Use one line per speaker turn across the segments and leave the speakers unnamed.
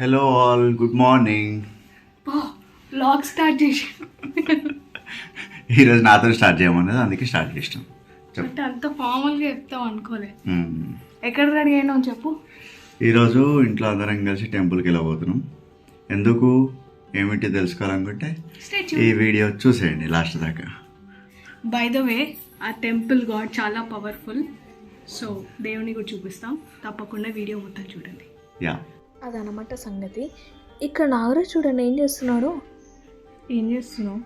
Hello all good morning
vlog start చేసి.
ఈరోజు నాతో స్టార్ట్ చేయమన్నది అందుకే స్టార్ట్ చేసినాం. చెప్పు.
అంటే అంత ఫార్మల్గా చెప్తాం అనుకోలే. ఎక్కడ రెడీ అయినాం చెప్పు.
ఈరోజు ఇంట్లో అందరం కలిసి టెంపుల్కి వెళ్ళబోతున్నాం. ఎందుకు? ఏమిటి తెలుసుకోవాలనుకుంటే ఈ వీడియో చూసేయండి లాస్ట్ దాకా.
బై ద వే ఆ టెంపుల్ గాడ్ చాలా పవర్ఫుల్ సో దేవుని కూడా చూపిస్తాం. తప్పకుండా వీడియో మొత్తం చూడండి.
యా
అదనమాట సంగతి. ఇక్కడ నాగరాజ్ చూడండి ఏం చేస్తున్నాడు?
ఏం చేస్తున్నావు?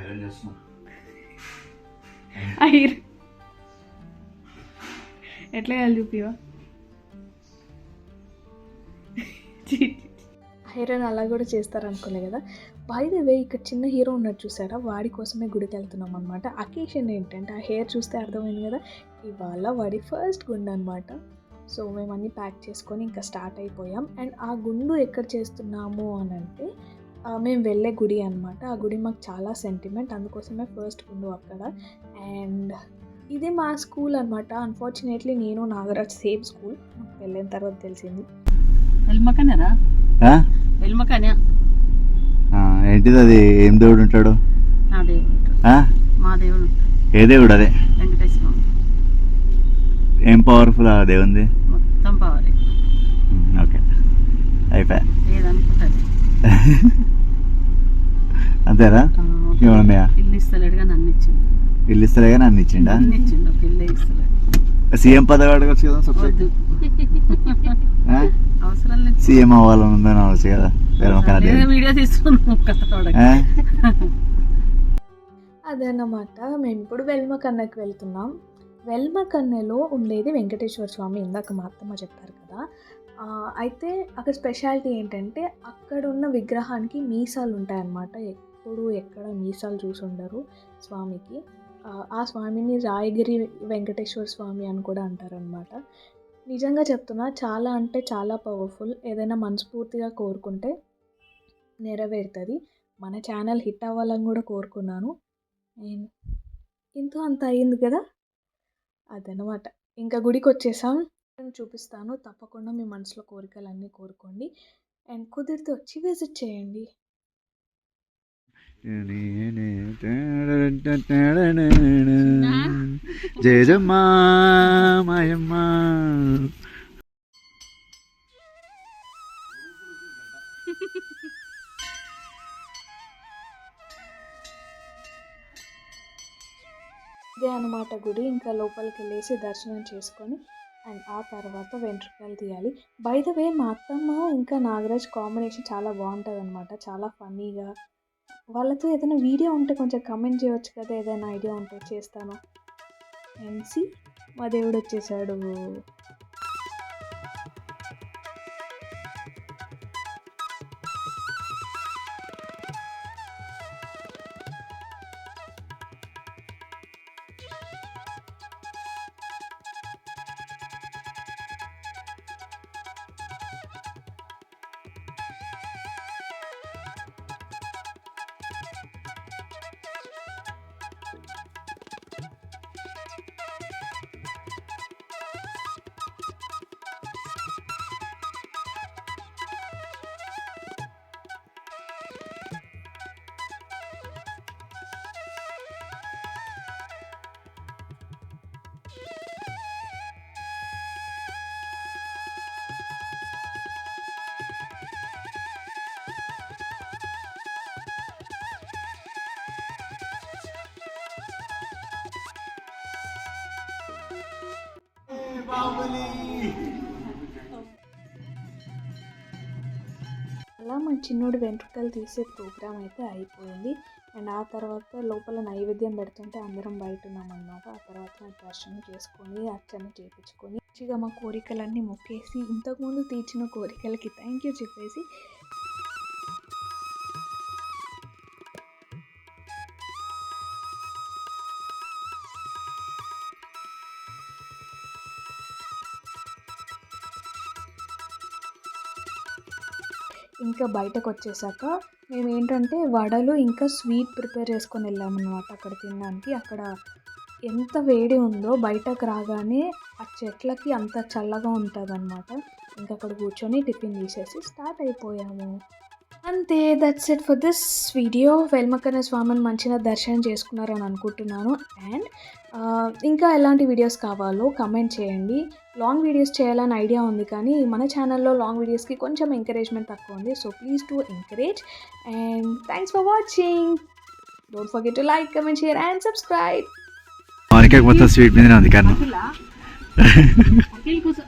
ఐరన్ చేస్తున్నా.
ఐర్ ఎట్లా వేయాలి చూపివా
ఐరన్ అలా కూడా చేస్తారు అనుకోలే కదా. బై ద వే ఇక్కడ చిన్న హీరో ఉన్నట్టు చూసారా? వాడి కోసమే గుడికి వెళ్తున్నాం అనమాట అకేషన్ ఏంటంటే ఆ హెయిర్ చూస్తే అర్థమైంది కదా ఇవాళ వాడి ఫస్ట్ గుండు అనమాట సో మేము అన్నీ ప్యాక్ చేసుకొని ఇంకా స్టార్ట్ అయిపోయాం. అండ్ ఆ గుండు ఎక్కడ చేస్తున్నాము అని అంటే ఆ, మేము వెళ్ళే గుడి అనమాట ఆ గుడి మాకు చాలా సెంటిమెంట్ అందుకోసమే ఫస్ట్ గుండు అక్కడ. అండ్ ఇది మా స్కూల్ అనమాట అన్ఫార్చునేట్లీ నేను నాగరాజ్ సేమ్ స్కూల్ వెళ్ళిన తర్వాత తెలిసింది.
వెల్మకనేరా వెల్మకనే.
ఏంటిది అది? ఏం దేవుడు ఉంటాడు?
నా దేవుడు.
ఆ?
మా దేవుడు.
ఏ దేవుడు అదే?
వెంకటేశ్వర.
ఏం పవర్ఫుల్ ఆ దేవుంది?
మొత్తం పవర్
ఓకే. అయిపోయా. అంతేనా? ఏమన్నాయా
ఇల్లు ఇస్తలేడుగా నన్ను ఇచ్చిండు.
ఇల్లు ఇస్తలే కానీ అన్ని ఇచ్చిండా?
నన్ను ఇచ్చిండు ఒక ఇల్లు ఇస్తలేడు.
సీఎం పదవి అడగచ్చు కదా సబ్జెక్ట్?
అవసరం లేదు.
సీఎం అవ్వాలని ఉందని అనవచ్చు కదా. వేరే
వీడియో
ఆ?
అదన్నమాట. మేము ఇప్పుడు వెల్మకన్నకి వెళ్తున్నాం. వెల్మకన్నెలో ఉండేది వెంకటేశ్వర స్వామి ఇందాక మా అత్తమ్మ చెప్పారు కదా. అయితే అక్కడ స్పెషాలిటీ ఏంటంటే అక్కడ ఉన్న విగ్రహానికి మీసాలు ఉంటాయన్నమాట. ఎప్పుడు ఎక్కడ మీసాలు చూసి ఉండరు స్వామికి. ఆ, స్వామిని రాయగిరి వెంకటేశ్వర స్వామి అని కూడా అంటారనమాట నిజంగా చెప్తున్నా చాలా అంటే చాలా పవర్ఫుల్. ఏదైనా మనస్ఫూర్తిగా కోరుకుంటే నెరవేరుతుంది. మన ఛానల్ హిట్ అవ్వాలని కూడా కోరుకున్నాను. అండ్ అంత అయ్యింది కదా. అదనమాట. ఇంకా గుడికి వచ్చేసాం నేను చూపిస్తాను. తప్పకుండా మీ మనసులో కోరికలన్నీ కోరుకోండి. అండ్ కుదిరితే వచ్చి విజిట్ చేయండి.
జయజమ్మా మాయమ్మ.
ఇదే అనమాట గుడి. ఇంకా లోపలికి వెళ్ళేసి దర్శనం చేసుకొని అండ్ ఆ తర్వాత వెంట్రుకలు తీయాలి. బై ద వే మా అత్తమ్మ ఇంకా నాగరాజ్ కాంబినేషన్ చాలా బాగుంటుంది అనమాట చాలా ఫన్నీగా వాళ్ళతో ఏదైనా వీడియో ఉంటే కొంచెం కమెంట్ చేయవచ్చు కదా. ఏదైనా ఐడియా ఉంటే చేస్తాను. ఎన్సి మా దేవుడు వచ్చేసాడు. అలా మా చిన్నోడు వెంట్రుకలు తీసే ప్రోగ్రామ్ అయితే అయిపోయింది. అండ్ ఆ తర్వాత లోపల నైవేద్యం పెడుతుంటే అందరం బయట ఉన్నామన్నమాట. ఆ తర్వాత దర్శనం చేసుకొని అర్చన చేయించుకొని మంచిగా మా కోరికలన్నీ మొక్కేసి ఇంతకుముందు తీర్చిన కోరికలకి థ్యాంక్ యూ చెప్పేసి ఇంకా బయటకు వచ్చేసాక మేము ఏంటంటే వడలు ఇంకా స్వీట్ ప్రిపేర్ చేసుకొని వెళ్ళామన్నమాట అక్కడ తినడానికి. అక్కడ ఎంత వేడి ఉందో బయటకు రాగానే ఆ చెట్లకి అంత చల్లగా ఉంటుంది అనమాట ఇంకా అక్కడ కూర్చొని టిఫిన్ తీసేసి స్టార్ట్ అయిపోయాము. అంతే that's it for this video Velmakanna స్వామిని మంచిగా దర్శనం చేసుకున్నారని అనుకుంటున్నాను. అండ్ ఇంకా ఎలాంటి వీడియోస్ కావాలో కమెంట్ చేయండి. లాంగ్ వీడియోస్ చేయాలని ఐడియా ఉంది కానీ మన ఛానల్లో లాంగ్ వీడియోస్కి కొంచెం ఎంకరేజ్మెంట్ తక్కువ ఉంది. So please to encourage and thanks for watching don't forget to like comment share and subscribe
sweet
Akhil. కూర్చో